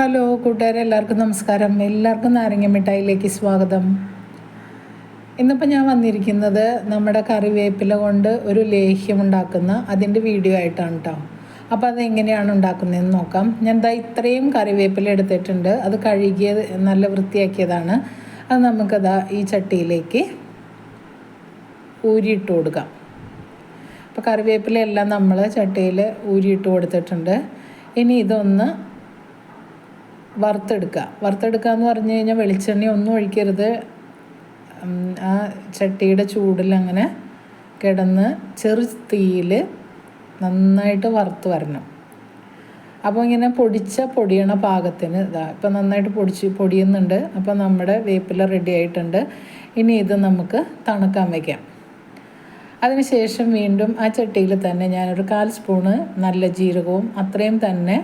Hello കൂട്ടുകാരെ എല്ലാവർക്കും നമസ്കാരം. എല്ലാവർക്കും നാരങ്ങ മിഠായിലേക്ക് സ്വാഗതം. ഇന്നിപ്പോൾ ഞാൻ വന്നിരിക്കുന്നത് നമ്മുടെ കറിവേപ്പില കൊണ്ട് ഒരു ലേഹ്യം ഉണ്ടാക്കുന്ന അതിന്റെ വീഡിയോ ആയിട്ടാണ് കേട്ടോ അപ്പോൾ അതെങ്ങനെയാണ് ഉണ്ടാക്കുന്നതെന്ന് നോക്കാം. ഞാൻ ദാ ഇത്രയും കറിവേപ്പില എടുത്തിട്ടുണ്ട്. അത് കഴുകിയത് നല്ല വൃത്തിയാക്കിയതാണ്. അത് നമുക്കതാ ഈ ചട്ടിയിലേക്ക് ഊരിയിട്ട് കൊടുക്കാം. അപ്പോൾ കറിവേപ്പിലയെല്ലാം നമ്മൾ ചട്ടിയിൽ ഊരിയിട്ട് കൊടുത്തിട്ടുണ്ട്. ഇനി ഇതൊന്ന് വറുത്തെടുക്കുക. വറുത്തെടുക്കുക എന്ന് പറഞ്ഞു കഴിഞ്ഞാൽ വെളിച്ചെണ്ണ ഒന്നും ഒഴിക്കരുത്. ആ ചട്ടിയുടെ ചൂടിൽ അങ്ങനെ കിടന്ന് ചെറു തീയിൽ നന്നായിട്ട് വറുത്ത് വരണം. അപ്പോൾ ഇങ്ങനെ പൊടിച്ച പൊടിയണ പാകത്തിന് ഇതാ ഇപ്പം നന്നായിട്ട് പൊടിച്ച് പൊടിയുന്നുണ്ട്. അപ്പോൾ നമ്മുടെ വേപ്പില റെഡി ആയിട്ടുണ്ട്. ഇനി ഇത് നമുക്ക് തണുക്കാൻ വയ്ക്കാം അതിനുശേഷം വീണ്ടും ആ ചട്ടിയിൽ തന്നെ ഞാനൊരു കാൽ സ്പൂണ് നല്ല ജീരകവും അത്രയും തന്നെ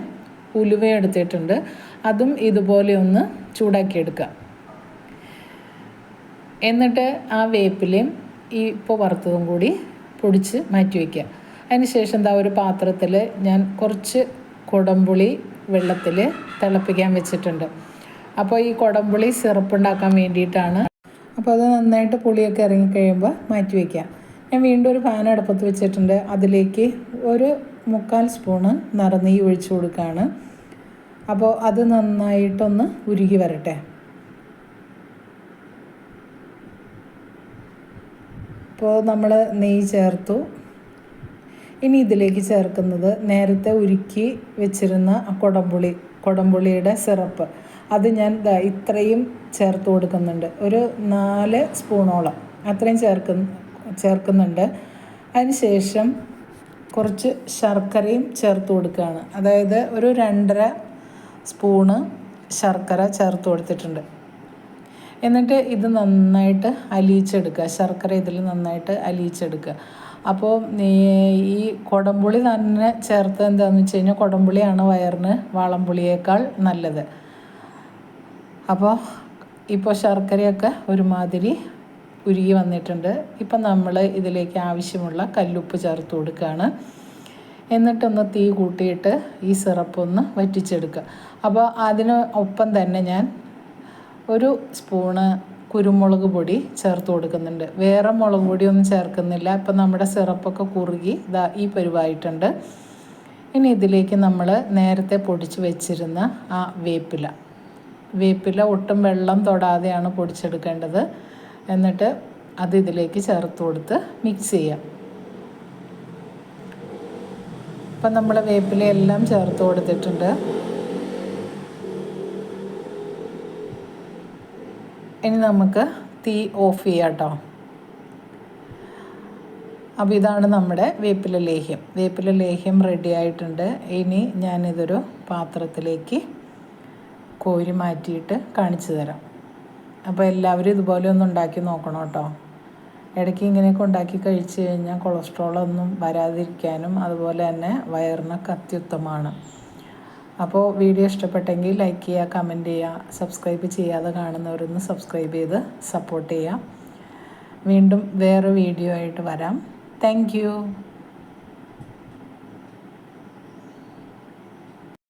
ഉലുവ എടുത്തിട്ടുണ്ട്. അതും ഇതുപോലെ ഒന്ന് ചൂടാക്കിയെടുക്കുക എന്നിട്ട് ആ വേപ്പിലയും ഈ ഇപ്പോൾ വറുത്തതും കൂടി പൊടിച്ച് മാറ്റി വയ്ക്കുക അതിനുശേഷം എന്താ ഒരു പാത്രത്തിൽ ഞാൻ കുറച്ച് കുടംപുളി വെള്ളത്തിൽ തിളപ്പിക്കാൻ വെച്ചിട്ടുണ്ട്. അപ്പോൾ ഈ കുടംപുളി സിറപ്പ് ഉണ്ടാക്കാൻ വേണ്ടിയിട്ടാണ്. അപ്പോൾ അത് നന്നായിട്ട് പുളിയൊക്കെ ഇറങ്ങിക്കഴിയുമ്പോൾ മാറ്റി വയ്ക്കുക ഞാൻ വീണ്ടും ഒരു പാൻ അടുപ്പത്ത് വെച്ചിട്ടുണ്ട്. അതിലേക്ക് ഒരു മുക്കാൽ സ്പൂണ് നിറനെയ്യ് ഒഴിച്ചു കൊടുക്കുകയാണ്. അപ്പോൾ അത് നന്നായിട്ടൊന്ന് ഉരുകി വരട്ടെ. ഇപ്പോൾ നമ്മൾ നെയ്യ് ചേർത്തു. ഇനി ഇതിലേക്ക് ചേർക്കുന്നത് നേരത്തെ ഉരുക്കി വെച്ചിരുന്ന കൊടംപുളി കൊടംപുളിയുടെ സിറപ്പ്. അത് ഞാൻ ഇത്രയും ചേർത്ത് കൊടുക്കുന്നുണ്ട്. ഒരു നാല് സ്പൂണോളം അത്രയും ചേർക്കുന്ന ചേർക്കുന്നുണ്ട്. അതിനുശേഷം കുറച്ച് ശർക്കരയും ചേർത്ത് കൊടുക്കുകയാണ്. അതായത് ഒരു രണ്ടര സ്പൂണ് ശർക്കര ചേർത്ത് കൊടുത്തിട്ടുണ്ട്. എന്നിട്ട് ഇത് നന്നായിട്ട് അലിയിച്ചെടുക്കുക. ശർക്കര ഇതിൽ നന്നായിട്ട് അലിയിച്ചെടുക്കുക. അപ്പോൾ ഈ കുടംപുളി തന്നെ ചേർത്ത് എന്താണെന്ന് വെച്ച് കഴിഞ്ഞാൽ കുടംപുളിയാണ് വയറിന് വാളംപുളിയേക്കാൾ നല്ലത്. അപ്പോൾ ഇപ്പോൾ ശർക്കരയൊക്കെ ഒരുമാതിരി ഉരുകി വന്നിട്ടുണ്ട്. ഇപ്പം നമ്മൾ ഇതിലേക്ക് ആവശ്യമുള്ള കല്ലുപ്പ് ചേർത്ത് കൊടുക്കുകയാണ്. എന്നിട്ടൊന്ന് തീ കൂട്ടിയിട്ട് ഈ സിറപ്പ് ഒന്ന് വറ്റിച്ചെടുക്കുക. അപ്പോൾ അതിന് ഒപ്പം തന്നെ ഞാൻ ഒരു സ്പൂണ് കുരുമുളക് പൊടി ചേർത്ത് കൊടുക്കുന്നുണ്ട്. വേറെ മുളക് പൊടിയൊന്നും ചേർക്കുന്നില്ല. ഇപ്പം നമ്മുടെ സിറപ്പൊക്കെ കുറുകി ഇതാ ഈ പരുവായിട്ടുണ്ട്. ഇനി ഇതിലേക്ക് നമ്മൾ നേരത്തെ പൊടിച്ച് വെച്ചിരുന്ന ആ വേപ്പില. വേപ്പില ഒട്ടും വെള്ളം തൊടാതെയാണ് പൊടിച്ചെടുക്കേണ്ടത്. എന്നിട്ട് അത് ഇതിലേക്ക് ചേർത്ത് കൊടുത്ത് മിക്സ് ചെയ്യാം. അപ്പം നമ്മൾ വേപ്പിലയെല്ലാം ചേർത്ത് കൊടുത്തിട്ടുണ്ട്. ഇനി നമുക്ക് തീ ഓഫ് ചെയ്യാം കേട്ടോ. അപ്പോൾ ഇതാണ് നമ്മുടെ വേപ്പില ലേഹ്യം. വേപ്പില ലേഹ്യം റെഡി ആയിട്ടുണ്ട്. ഇനി ഞാനിതൊരു പാത്രത്തിലേക്ക് കോരി മാറ്റിയിട്ട് കാണിച്ചു തരാം. അപ്പോൾ എല്ലാവരും ഇതുപോലെ ഒന്ന് ഉണ്ടാക്കി നോക്കണം കേട്ടോ. ഇടയ്ക്ക് ഇങ്ങനെയൊക്കെ ഉണ്ടാക്കി കഴിച്ചു കഴിഞ്ഞാൽ കൊളസ്ട്രോളൊന്നും വരാതിരിക്കാനും അതുപോലെ തന്നെ വയറിനൊക്കെ അത്യുത്തമമാണ് അപ്പോൾ വീഡിയോ ഇഷ്ടപ്പെട്ടെങ്കിൽ ലൈക്ക് ചെയ്യുക കമന്റ് ചെയ്യുക സബ്സ്ക്രൈബ് ചെയ്യാതെ കാണുന്നവരൊന്ന് സബ്സ്ക്രൈബ് ചെയ്ത് സപ്പോർട്ട് ചെയ്യുക. വീണ്ടും വേറെ വീഡിയോ ആയിട്ട് വരാം. താങ്ക്